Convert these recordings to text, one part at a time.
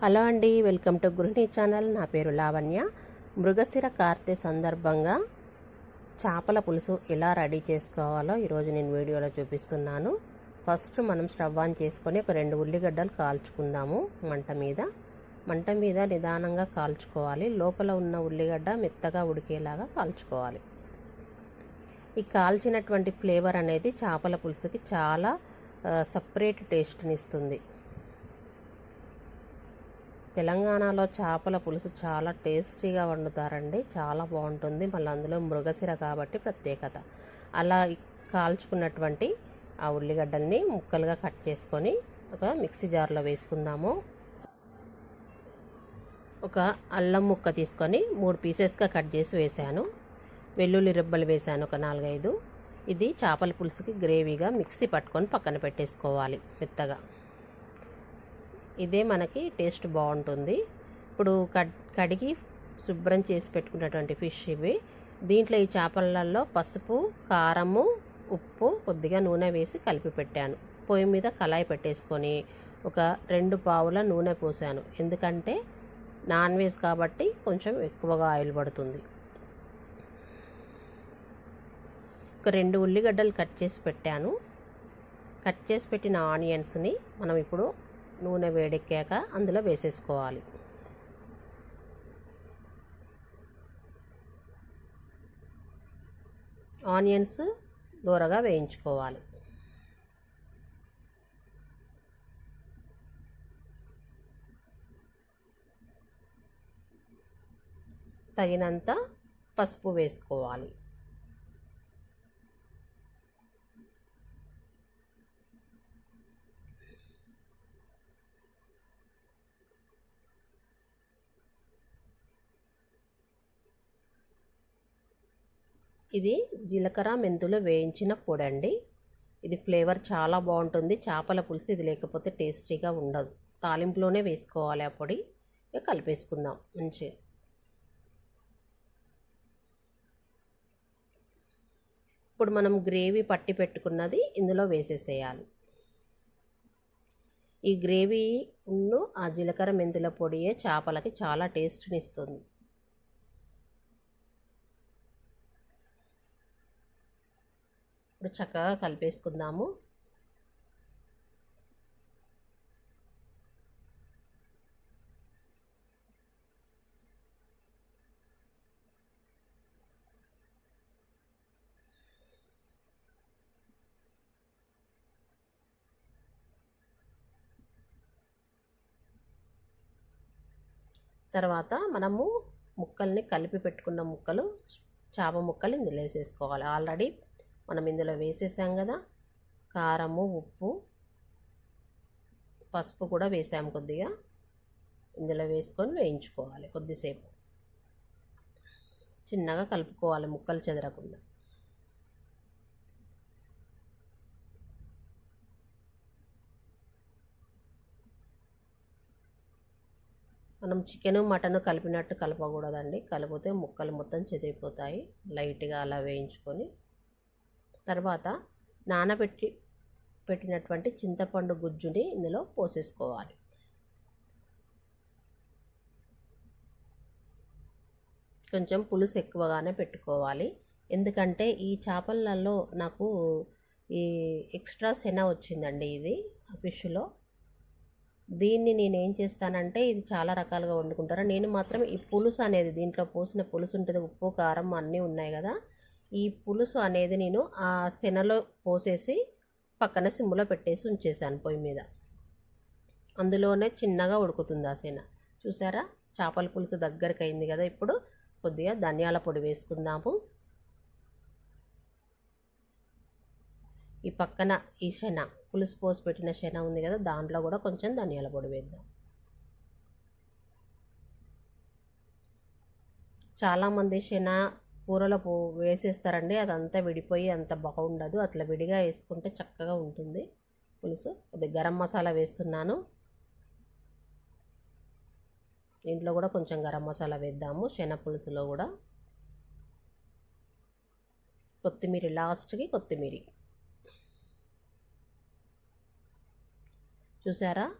Hello అండి welcome to గృహిణి channel. నా పేరు లావణ్య. మృగశిర కార్తె సందర్భంగా చేపల పులుసు ఎలా రెడీ చేసుకోవాలో ఈరోజు నేను వీడియోలో చూపిస్తున్నాను. ఫస్ట్ మనం స్టవ్ ఆన్ చేసుకొని ఒక రెండు ఉల్లిగడ్డలు కాల్చుకుందాము మంట మీద. మంట మీద నిదానంగా కాల్చుకోవాలి. లోపల ఉన్న ఉల్లిగడ్డ మెత్తగా ఉడికేలాగా కాల్చుకోవాలి. ఈ కాల్చినటువంటి ఫ్లేవర్ అనేది చేపల పులుసుకి చాలా సపరేట్ టేస్ట్ని ఇస్తుంది. తెలంగాణలో చేపల పులుసు చాలా టేస్టీగా వండుతారండి. చాలా బాగుంటుంది. మళ్ళీ అందులో మృగశిర కాబట్టి ప్రత్యేకత. అలా కాల్చుకున్నటువంటి ఆ ఉల్లిగడ్డల్ని ముక్కలుగా కట్ చేసుకొని ఒక మిక్సీ జార్లో వేసుకుందాము. ఒక అల్లం ముక్క తీసుకొని మూడు పీసెస్గా కట్ చేసి వేసాను వెల్లుల్లి రెబ్బలు వేసాను ఒక నాలుగైదు. ఇది చేపల పులుసుకి గ్రేవీగా మిక్సీ పట్టుకొని పక్కన పెట్టేసుకోవాలి మెత్తగా. ఇదే మనకి టేస్ట్ బాగుంటుంది. ఇప్పుడు కడిగి శుభ్రం చేసి పెట్టుకున్నటువంటి ఫిష్ ఇవి. దీంట్లో ఈ చేపలలో పసుపు కారము ఉప్పు కొద్దిగా నూనె వేసి కలిపి పెట్టాను. పొయ్యి మీద కళాయి పెట్టేసుకొని ఒక రెండు పావుల నూనె పోసాను. ఎందుకంటే నాన్ వెజ్ కాబట్టి కొంచెం ఎక్కువగా ఆయిల్ పడుతుంది. ఒక రెండు ఉల్లిగడ్డలు కట్ చేసి పెట్టాను. కట్ చేసి పెట్టిన ఆనియన్స్ని మనం ఇప్పుడు నూనె వేడెక్కాక అందులో వేసేసుకోవాలి. ఆనియన్స్ దూరగా వేయించుకోవాలి. తగినంత పసుపు వేసుకోవాలి. ఇది జీలకర్ర మెంతులు వేయించిన పొడి అండి ఇది ఫ్లేవర్ చాలా బాగుంటుంది. చేపల పులుసు ఇది లేకపోతే టేస్టీగా ఉండదు. తాలింపులోనే వేసుకోవాలి ఆ పొడి. ఇక కలిపేసుకుందాం. మంచిగా. ఇప్పుడు మనం గ్రేవీ పట్టి పెట్టుకున్నది ఇందులో వేసేసేయాలి. ఈ గ్రేవీ ఉన్ను ఆ జీలకర్ర మెంతుల పొడియే చేపలకి చాలా టేస్ట్ని ఇస్తుంది. ఇప్పుడు చక్కగా కలిపేసుకుందాము. తర్వాత మనము ముక్కల్ని కలిపి పెట్టుకున్న ముక్కలు చేప ముక్కలు ఇందులో వేసేసుకోవాలి. ఆల్రెడీ మనం ఇందులో వేసేసాం కదా. కారము ఉప్పు పసుపు కూడా వేసాము కొద్దిగా. ఇందులో వేసుకొని వేయించుకోవాలి కొద్దిసేపు. చిన్నగా కలుపుకోవాలి ముక్కలు చెదరకుండా. మనం చికెను మటన్ కలిపినట్టు కలపకూడదండి. కలిపితే ముక్కలు మొత్తం చెదిరిపోతాయి. లైట్గా అలా వేయించుకొని తర్వాత నానబెట్టి పెట్టినటువంటి చింతపండు గుజ్జుని ఇందులో పోసేసుకోవాలి. కొంచెం పులుసు ఎక్కువగానే పెట్టుకోవాలి. ఎందుకంటే ఈ చేపలలో నాకు ఈ ఎక్స్ట్రా శన వచ్చిందండి ఇది ఫిష్లో. దీన్ని నేను ఏం చేస్తానంటే ఇది చాలా రకాలుగా వండుకుంటారు. నేను మాత్రం ఈ పులుసు అనేది దీంట్లో పోసిన పులుసు ఉంటుంది ఉప్పు కారం అన్నీ ఉన్నాయి కదా. ఈ పులుసు అనేది నేను ఆ శనలో పోసేసి పక్కన సిమ్ములో పెట్టేసి ఉంచేసాను పొయ్యి మీద. అందులోనే చిన్నగా ఉడుకుతుంది ఆ శన చూసారా? చేపల పులుసు దగ్గరికి అయింది కదా ఇప్పుడు. కొద్దిగా ధనియాల పొడి వేసుకుందాము. ఈ పక్కన ఈ శన పులుసు పోసి పెట్టిన శన ఉంది కదా దాంట్లో కూడా కొంచెం ధనియాల పొడి వేద్దాం. చాలామంది శన కూరలో పో వేసేస్తారండి. అదంతా విడిపోయి అంత బాగుండదు. అట్లా విడిగా వేసుకుంటే చక్కగా ఉంటుంది. పులుసు. కొద్దిగా గరం మసాలా వేస్తున్నాను. దీంట్లో కూడా కొంచెం గరం మసాలా వేద్దాము. శనగపులుసులో కూడా. కొత్తిమీర లాస్ట్కి కొత్తిమీర. చూసారా?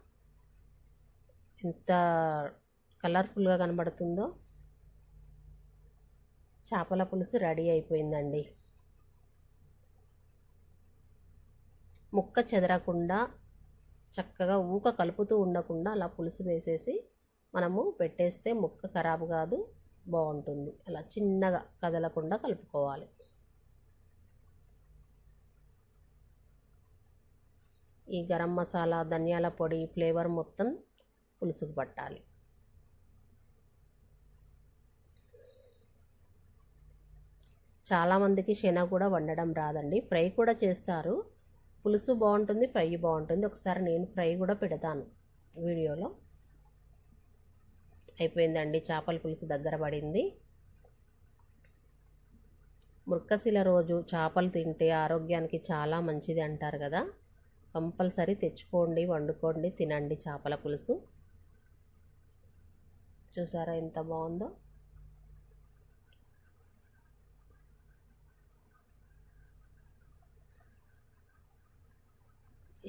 ఎంత కలర్ఫుల్గా కనబడుతుందో. చేపల పులుసు రెడీ అయిపోయిందండి. ముక్క చెదరకుండా చక్కగా ఊక కలుపుతూ ఉండకుండా అలా పులుసు వేసేసి మనము పెట్టేస్తే ముక్క ఖరాబు కాదు బాగుంటుంది. అలా చిన్నగా కదలకుండా కలుపుకోవాలి. ఈ గరం మసాలా ధనియాల పొడి ఫ్లేవర్ మొత్తం పులుసుకు పట్టాలి. చాలామందికి శనగ కూడా వండడం రాదండి. ఫ్రై కూడా చేస్తారు. పులుసు బాగుంటుంది ఫ్రై బాగుంటుంది. ఒకసారి నేను ఫ్రై కూడా పెడతాను వీడియోలో. అయిపోయిందండి. చేపల పులుసు దగ్గర పడింది. ముర్కశిల రోజు చేపలు తింటే ఆరోగ్యానికి చాలా మంచిది అంటారు కదా. కంపల్సరీ తెచ్చుకోండి వండుకోండి తినండి చేపల పులుసు. చూసారా ఎంత బాగుందో?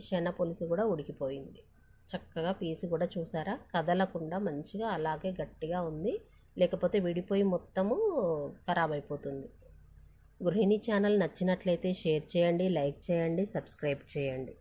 శన పులుసు కూడా ఉడికిపోయింది. చక్కగా పీసు కూడా చూసారా? కదలకుండా మంచిగా అలాగే గట్టిగా ఉంది. లేకపోతే విడిపోయి మొత్తము ఖరాబ్ అయిపోతుంది. గృహిణి ఛానల్ నచ్చినట్లయితే షేర్ చేయండి లైక్ చేయండి సబ్స్క్రైబ్ చేయండి.